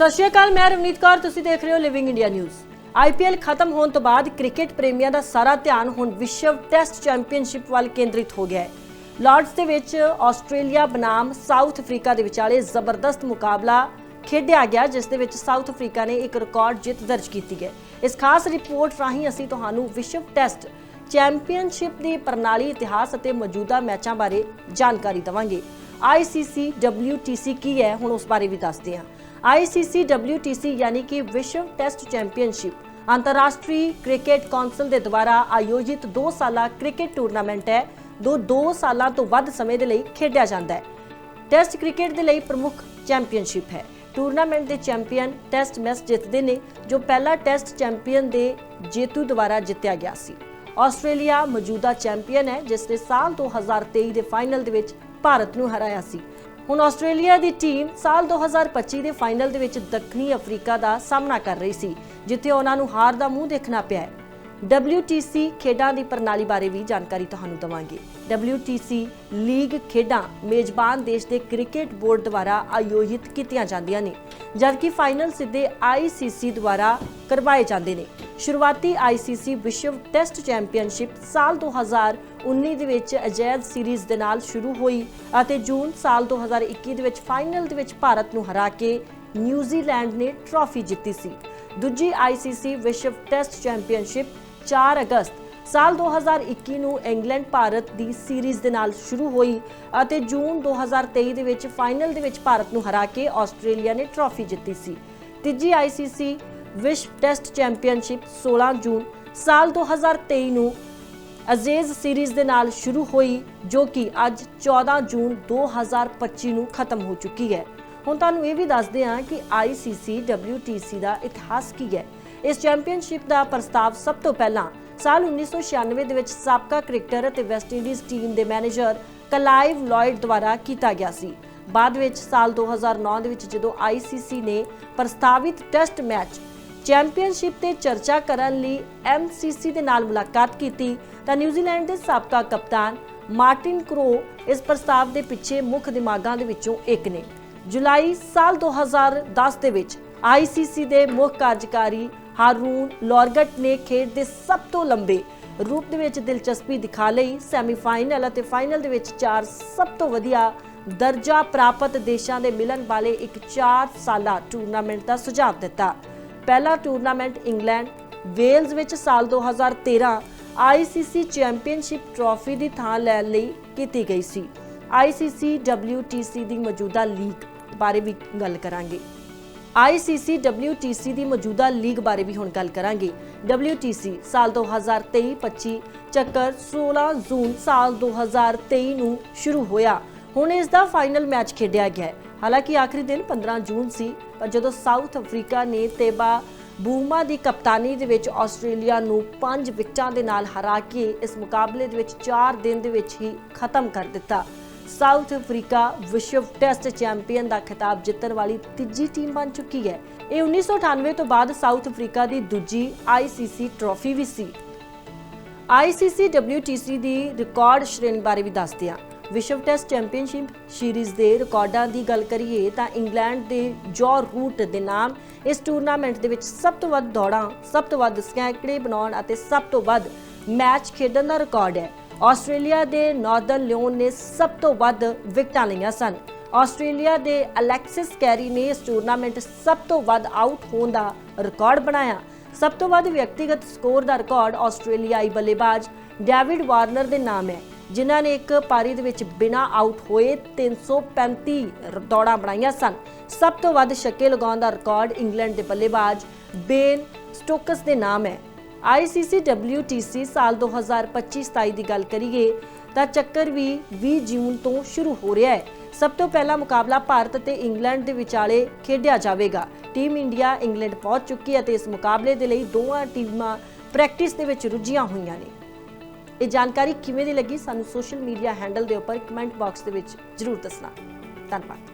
ਸਤਿ ਸ਼੍ਰੀ ਅਕਾਲ, ਮੈਂ ਰਵਨੀਤ ਕੌਰ, ਤੁਸੀਂ ਦੇਖ ਰਹੇ ਹੋ ਲਿਵਿੰਗ ਇੰਡੀਆ ਨਿਊਜ਼ ਆਈਪੀਐਲ ਖਤਮ ਹੋਣ ਤੋਂ ਬਾਅਦ ਕ੍ਰਿਕਟ ਪ੍ਰੇਮੀਆਂ ਦਾ ਸਾਰਾ ਧਿਆਨ ਹੁਣ ਵਿਸ਼ਵ ਟੈਸਟ ਚੈਂਪੀਅਨਸ਼ਿਪ ਵੱਲ ਕੇਂਦਰਿਤ ਹੋ ਗਿਆ ਹੈ। ਲਾਰਡਸ ਦੇ ਵਿੱਚ ਆਸਟ੍ਰੇਲੀਆ ਬਨਾਮ ਸਾਊਥ ਅਫਰੀਕਾ ਦੇ ਵਿਚਾਲੇ ਜ਼ਬਰਦਸਤ ਮੁਕਾਬਲਾ ਖੇਡਿਆ ਗਿਆ, ਜਿਸ ਦੇ ਵਿੱਚ ਸਾਊਥ ਅਫਰੀਕਾ ਨੇ ਇੱਕ ਰਿਕਾਰਡ ਜਿੱਤ ਦਰਜ ਕੀਤੀ ਹੈ। ਇਸ ਖਾਸ ਰਿਪੋਰਟ ਰਾਹੀਂ ਅਸੀਂ ਤੁਹਾਨੂੰ ਵਿਸ਼ਵ ਟੈਸਟ ਚੈਂਪੀਅਨਸ਼ਿਪ ਦੀ ਪ੍ਰਣਾਲੀ, ਇਤਿਹਾਸ ਅਤੇ ਮੌਜੂਦਾ ਮੈਚਾਂ ਬਾਰੇ ਜਾਣਕਾਰੀ ਦਵਾਂਗੇ। ICC WTC ਕੀ ਹੈ, ਹੁਣ ਉਸ ਬਾਰੇ ਵੀ ਦੱਸਦੇ ਹਾਂ। ICC WTC ਯਾਨੀ ਕਿ ਵਿਸ਼ਵ ਟੈਸਟ ਚੈਂਪੀਅਨਸ਼ਿਪ। ਅੰਤਰਰਾਸ਼ਟਰੀ ਕ੍ਰਿਕਟ ਕੌਂਸਲ ਦੇ ਦੁਆਰਾ ਆਯੋਜਿਤ 2 ਸਾਲਾ ਕ੍ਰਿਕਟ ਟੂਰਨਾਮੈਂਟ ਹੈ, ਜੋ 2 ਸਾਲਾਂ ਤੋਂ ਵੱਧ ਸਮੇਂ ਦੇ ਲਈ ਖੇਡਿਆ ਜਾਂਦਾ ਹੈ। ਟੈਸਟ ਕ੍ਰਿਕਟ ਦੇ ਲਈ ਪ੍ਰਮੁੱਖ ਚੈਂਪੀਅਨਸ਼ਿਪ ਹੈ। ਟੂਰਨਾਮੈਂਟ ਦੇ ਚੈਂਪੀਅਨ ਟੈਸਟ ਮੈਚ ਜਿੱਤਦੇ ਨੇ, ਜੋ ਪਹਿਲਾ ਟੈਸਟ ਚੈਂਪੀਅਨ ਦੇ ਜੇਤੂ ਦੁਆਰਾ ਜਿੱਤਿਆ ਗਿਆ ਸੀ। ਆਸਟ੍ਰੇਲੀਆ ਮੌਜੂਦਾ ਚੈਂਪੀਅਨ ਹੈ ਜਿਸ ਨੇ ਸਾਲ 2023 ਦੇ ਫਾਈਨਲ ਦੇ ਵਿੱਚ ਭਾਰਤ ਨੂੰ ਹਰਾਇਆ ਸੀ। ਹੁਣ ਆਸਟ੍ਰੇਲੀਆ ਦੀ ਟੀਮ ਸਾਲ 2025 ਦੇ ਫਾਈਨਲ ਦੇ ਵਿੱਚ ਦੱਖਣੀ ਅਫਰੀਕਾ ਦਾ ਸਾਹਮਣਾ ਕਰ ਰਹੀ ਸੀ, ਜਿੱਥੇ ਉਹਨਾਂ ਨੂੰ ਹਾਰ ਦਾ ਮੂੰਹ ਦੇਖਣਾ ਪਿਆ ਹੈ। WTC ਖੇਡਾਂ ਦੀ ਪ੍ਰਣਾਲੀ ਬਾਰੇ ਵੀ ਜਾਣਕਾਰੀ ਤੁਹਾਨੂੰ ਦਵਾਂਗੇ। WTC ਲੀਗ ਖੇਡਾਂ ਮੇਜ਼ਬਾਨ ਦੇਸ਼ ਦੇ ਕ੍ਰਿਕਟ ਬੋਰਡ ਦੁਆਰਾ ਆਯੋਜਿਤ ਕੀਤੀਆਂ ਜਾਂਦੀਆਂ ਨੇ, ਜਦਕਿ ਫਾਈਨਲ ਸਿੱਧੇ ICC ਦੁਆਰਾ ਕਰਵਾਏ ਜਾਂਦੇ ਨੇ। ਸ਼ੁਰੂਆਤੀ ICC ਵਿਸ਼ਵ ਟੈਸਟ ਚੈਂਪੀਅਨਸ਼ਿਪ ਸਾਲ 2019 ਦੇ ਵਿੱਚ ਅਜੈਦ ਸੀਰੀਜ਼ ਦੇ ਨਾਲ ਸ਼ੁਰੂ ਹੋਈ ਅਤੇ ਜੂਨ ਸਾਲ 2021 ਦੇ ਵਿੱਚ ਫਾਈਨਲ ਦੇ ਵਿੱਚ ਭਾਰਤ ਨੂੰ ਹਰਾ ਕੇ ਨਿਊਜ਼ੀਲੈਂਡ ਨੇ ਟਰਾਫੀ ਜਿੱਤੀ ਸੀ। ਦੂਜੀ ICC ਵਿਸ਼ਵ ਟੈਸਟ ਚੈਂਪੀਅਨਸ਼ਿਪ 4 ਅਗਸਤ ਸਾਲ 2021 ਨੂੰ ਇੰਗਲੈਂਡ ਭਾਰਤ ਦੀ ਸੀਰੀਜ਼ ਦੇ ਨਾਲ ਸ਼ੁਰੂ ਹੋਈ ਅਤੇ ਜੂਨ 2023 ਦੇ ਵਿੱਚ ਫਾਈਨਲ ਦੇ ਵਿੱਚ ਭਾਰਤ ਨੂੰ ਹਰਾ ਕੇ ਆਸਟ੍ਰੇਲੀਆ ਨੇ ਟਰਾਫੀ ਜਿੱਤੀ ਸੀ। ਤੀਜੀ ICC ਵਿਸ਼ਵ ਟੈਸਟ ਚੈਂਪੀਅਨਸ਼ਿਪ 16 ਜੂਨ ਸਾਲ 2023 ਨੂੰ ਅਜ਼ੇਜ਼ ਸੀਰੀਜ਼ ਦੇ ਨਾਲ ਸ਼ੁਰੂ ਹੋਈ, ਜੋ ਕਿ ਅੱਜ 14 ਜੂਨ 2025 ਨੂੰ ਖਤਮ ਹੋ ਚੁੱਕੀ ਹੈ। ਹੁਣ ਤੁਹਾਨੂੰ ਇਹ ਵੀ ਦੱਸਦੇ ਹਾਂ ਕਿ ICC WTC ਦਾ ਇਤਿਹਾਸ ਕੀ ਹੈ। ਇਸ ਚੈਂਪੀਅਨਸ਼ਿਪ ਦਾ ਪ੍ਰਸਤਾਵ ਸਭ ਤੋਂ ਪਹਿਲਾਂ ਸਾਲ 1996 ਦੇ ਵਿੱਚ ਸਾਬਕਾ ਕ੍ਰਿਕਟਰ ਅਤੇ ਵੈਸਟਇੰਡੀਜ਼ ਟੀਮ ਦੇ ਮੈਨੇਜਰ ਕਲਾਈਵ ਲਾਇਡ ਦੁਆਰਾ ਕੀਤਾ ਗਿਆ ਸੀ। ਬਾਅਦ ਵਿੱਚ ਸਾਲ 2009 ਦੇ ਵਿੱਚ ਜਦੋਂ ICC ਨੇ ਪ੍ਰਸਤਾਵਿਤ ਟੈਸਟ ਮੈਚ ਚੈਂਪੀਅਨਸ਼ਿਪ ਤੇ ਚਰਚਾ ਕਰਨ ਲਈ MCC ਦੇ ਨਾਲ ਮੁਲਾਕਾਤ ਕੀਤੀ, ਤਾਂ ਨਿਊਜ਼ੀਲੈਂਡ ਦੇ ਸਾਬਕਾ ਕਪਤਾਨ ਮਾਰਟਿਨ ਕਰੋ ਇਸ ਪ੍ਰਸਤਾਵ ਦੇ ਪਿੱਛੇ ਮੁੱਖ ਦਿਮਾਗਾਂ ਦੇ ਵਿੱਚੋਂ ਇੱਕ ਨੇ। ਜੁਲਾਈ ਸਾਲ 2010 ਦੇ ਵਿੱਚ ICC ਦੇ ਮੁੱਖ ਕਾਰਜਕਾਰੀ ਹਾਰੂਨ ਲੌਰਗਟ ਨੇ ਖੇਡ ਦੇ ਸਭ ਤੋਂ ਲੰਬੇ ਰੂਪ ਦੇ ਵਿੱਚ ਦਿਲਚਸਪੀ ਦਿਖਾ ਲਈ। ਸੈਮੀਫਾਈਨਲ ਅਤੇ ਫਾਈਨਲ ਦੇ ਵਿੱਚ ਚਾਰ ਸਭ ਤੋਂ ਵਧੀਆ ਦਰਜਾ ਪ੍ਰਾਪਤ ਦੇਸ਼ਾਂ ਦੇ ਮਿਲਣ ਵਾਲੇ ਇੱਕ 4 ਸਾਲਾ ਟੂਰਨਾਮੈਂਟ ਦਾ ਸੁਝਾਅ ਦਿੱਤਾ। ਪਹਿਲਾ ਟੂਰਨਾਮੈਂਟ ਇੰਗਲੈਂਡ, ਵੇਲਜ਼ ਵਿੱਚ ਸਾਲ 2013 ICC ਚੈਂਪੀਅਨਸ਼ਿਪ ਟਰਾਫੀ ਦੀ ਥਾਂ ਲੈਣ ਲਈ ਕੀਤੀ ਗਈ ਸੀ। ICC WTC ਦੀ ਮੌਜੂਦਾ ਲੀਗ ਬਾਰੇ ਵੀ ਗੱਲ ਕਰਾਂਗੇ। ICC WTC ਦੀ ਮੌਜੂਦਾ ਲੀਗ ਬਾਰੇ ਵੀ ਹੁਣ ਗੱਲ ਕਰਾਂਗੇ। WTC ਸਾਲ 2023-25 ਚੱਕਰ 16 ਜੂਨ ਸਾਲ 2023 ਨੂੰ ਸ਼ੁਰੂ ਹੋਇਆ। ਹੁਣ ਇਸ ਦਾ ਫਾਈਨਲ ਮੈਚ ਖੇਡਿਆ ਗਿਆ ਹੈ। ਹਾਲਾਂਕਿ ਆਖਰੀ ਦਿਨ 15 ਜੂਨ ਸੀ, ਪਰ ਜਦੋਂ ਸਾਊਥ ਅਫਰੀਕਾ ਨੇ ਤੇਬਾ ਬੂਮਾ ਦੀ ਕਪਤਾਨੀ ਦੇ ਵਿੱਚ ਆਸਟ੍ਰੇਲੀਆ ਨੂੰ 5 ਵਿਕਟਾਂ ਦੇ ਨਾਲ ਹਰਾ ਕੇ ਇਸ ਮੁਕਾਬਲੇ ਦੇ ਵਿੱਚ 4 ਦਿਨ ਦੇ ਵਿੱਚ ਹੀ ਖਤਮ ਕਰ ਦਿੱਤਾ। ਸਾਊਥ ਅਫਰੀਕਾ ਵਿਸ਼ਵ ਟੈਸਟ ਚੈਂਪੀਅਨ ਦਾ ਖਿਤਾਬ ਜਿੱਤਣ ਵਾਲੀ ਤੀਜੀ ਟੀਮ ਬਣ ਚੁੱਕੀ ਹੈ। ਇਹ 1998 ਤੋਂ ਬਾਅਦ ਸਾਊਥ ਅਫਰੀਕਾ ਦੀ ਦੂਜੀ ICC ਟਰਾਫੀ ਵੀ ਸੀ। ICC WTC ਦੀ ਰਿਕਾਰਡ ਸ਼੍ਰੇਣੀ ਬਾਰੇ ਵੀ ਦੱਸਦੇ ਹਾਂ। ਵਿਸ਼ਵ ਟੈਸਟ ਚੈਂਪੀਅਨਸ਼ਿਪ ਸੀਰੀਜ਼ ਦੇ ਰਿਕਾਰਡਾਂ ਦੀ ਗੱਲ ਕਰੀਏ ਤਾਂ ਇੰਗਲੈਂਡ ਦੇ ਜੌਰ ਰੂਟ ਦੇ ਨਾਮ ਇਸ ਟੂਰਨਾਮੈਂਟ ਦੇ ਵਿੱਚ ਸਭ ਤੋਂ ਵੱਧ ਦੌੜਾਂ, ਸਭ ਤੋਂ ਵੱਧ ਸਕੈਂਕੜੇ ਬਣਾਉਣ ਅਤੇ ਸਭ ਤੋਂ ਵੱਧ ਮੈਚ ਖੇਡਣ ਦਾ ਰਿਕਾਰਡ ਹੈ। ਆਸਟ੍ਰੇਲੀਆ ਦੇ ਨਾਰਦਰਨ ਲਿਓਨ ਨੇ ਸਭ ਤੋਂ ਵੱਧ ਵਿਕਟਾਂ ਲਈਆਂ ਸਨ। ਆਸਟ੍ਰੇਲੀਆ ਦੇ ਅਲੈਕਸਿਸ ਕੈਰੀ ਨੇ ਇਸ ਟੂਰਨਾਮੈਂਟ ਸਭ ਤੋਂ ਵੱਧ ਆਊਟ ਹੋਣ ਦਾ ਰਿਕਾਰਡ ਬਣਾਇਆ। ਸਭ ਤੋਂ ਵੱਧ ਵਿਅਕਤੀਗਤ ਸਕੋਰ ਦਾ ਰਿਕਾਰਡ ਆਸਟ੍ਰੇਲੀਆਈ ਬੱਲੇਬਾਜ਼ ਡੇਵਿਡ ਵਾਰਨਰ ਦੇ ਨਾਮ ਹੈ, ਜਿਨ੍ਹਾਂ ਨੇ ਇੱਕ ਪਾਰੀ ਦੇ ਵਿੱਚ ਬਿਨਾਂ ਆਊਟ ਹੋਏ 335 ਰ- ਦੌੜਾਂ ਬਣਾਈਆਂ ਸਨ। ਸਭ ਤੋਂ ਵੱਧ ਛੱਕੇ ਲਗਾਉਣ ਦਾ ਰਿਕਾਰਡ ਇੰਗਲੈਂਡ ਦੇ ਬੱਲੇਬਾਜ਼ ਬੇਨ ਸਟੋਕਸ ਦੇ ਨਾਮ ਹੈ। ICC WTC ਸਾਲ 2025-27 ਦੀ ਗੱਲ ਕਰੀਏ ਤਾਂ ਚੱਕਰ ਵੀ 20 ਜੂਨ ਤੋਂ ਸ਼ੁਰੂ ਹੋ ਰਿਹਾ ਹੈ। ਸਭ ਤੋਂ ਪਹਿਲਾ ਮੁਕਾਬਲਾ ਭਾਰਤ ਅਤੇ ਇੰਗਲੈਂਡ ਦੇ ਵਿਚਾਲੇ ਖੇਡਿਆ ਜਾਵੇਗਾ। ਟੀਮ ਇੰਡੀਆ ਇੰਗਲੈਂਡ ਪਹੁੰਚ ਚੁੱਕੀ ਹੈ ਤੇ ਇਸ ਮੁਕਾਬਲੇ ਦੇ ਲਈ ਦੋਵਾਂ ਟੀਮਾਂ ਪ੍ਰੈਕਟਿਸ ਦੇ ਵਿੱਚ ਰੁੱਝੀਆਂ ਹੋਈਆਂ ਨੇ। ਇਹ ਜਾਣਕਾਰੀ ਕਿਵੇਂ ਦੀ ਲੱਗੀ? ਸਾਨੂੰ ਸੋਸ਼ਲ ਮੀਡੀਆ ਹੈਂਡਲ ਦੇ ਉੱਪਰ ਕਮੈਂਟ ਬਾਕਸ ਦੇ ਵਿੱਚ ਜਰੂਰ ਦੱਸਣਾ। ਧੰਨਵਾਦ।